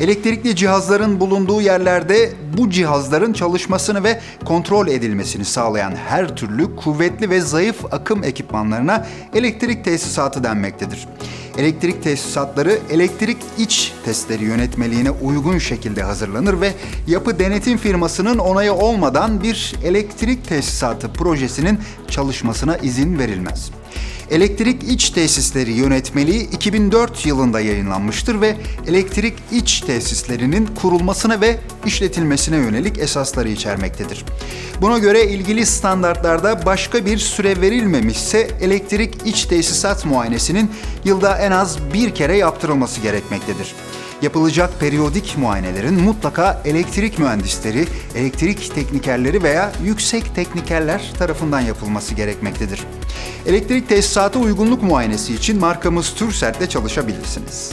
Elektrikli cihazların bulunduğu yerlerde bu cihazların çalışmasını ve kontrol edilmesini sağlayan her türlü kuvvetli ve zayıf akım ekipmanlarına elektrik tesisatı denmektedir. Elektrik tesisatları elektrik iç testleri yönetmeliğine uygun şekilde hazırlanır ve yapı denetim firmasının onayı olmadan bir elektrik tesisatı projesinin çalışmasına izin verilmez. Elektrik iç tesisleri yönetmeliği 2004 yılında yayınlanmıştır ve elektrik iç tesislerinin kurulmasına ve işletilmesine yönelik esasları içermektedir. Buna göre ilgili standartlarda başka bir süre verilmemişse elektrik iç tesisat muayenesinin yılda en az bir kere yaptırılması gerekmektedir. Yapılacak periyodik muayenelerin mutlaka elektrik mühendisleri, elektrik teknikerleri veya yüksek teknikerler tarafından yapılması gerekmektedir. Elektrik tesisatı uygunluk muayenesi için markamız Tursert'le çalışabilirsiniz.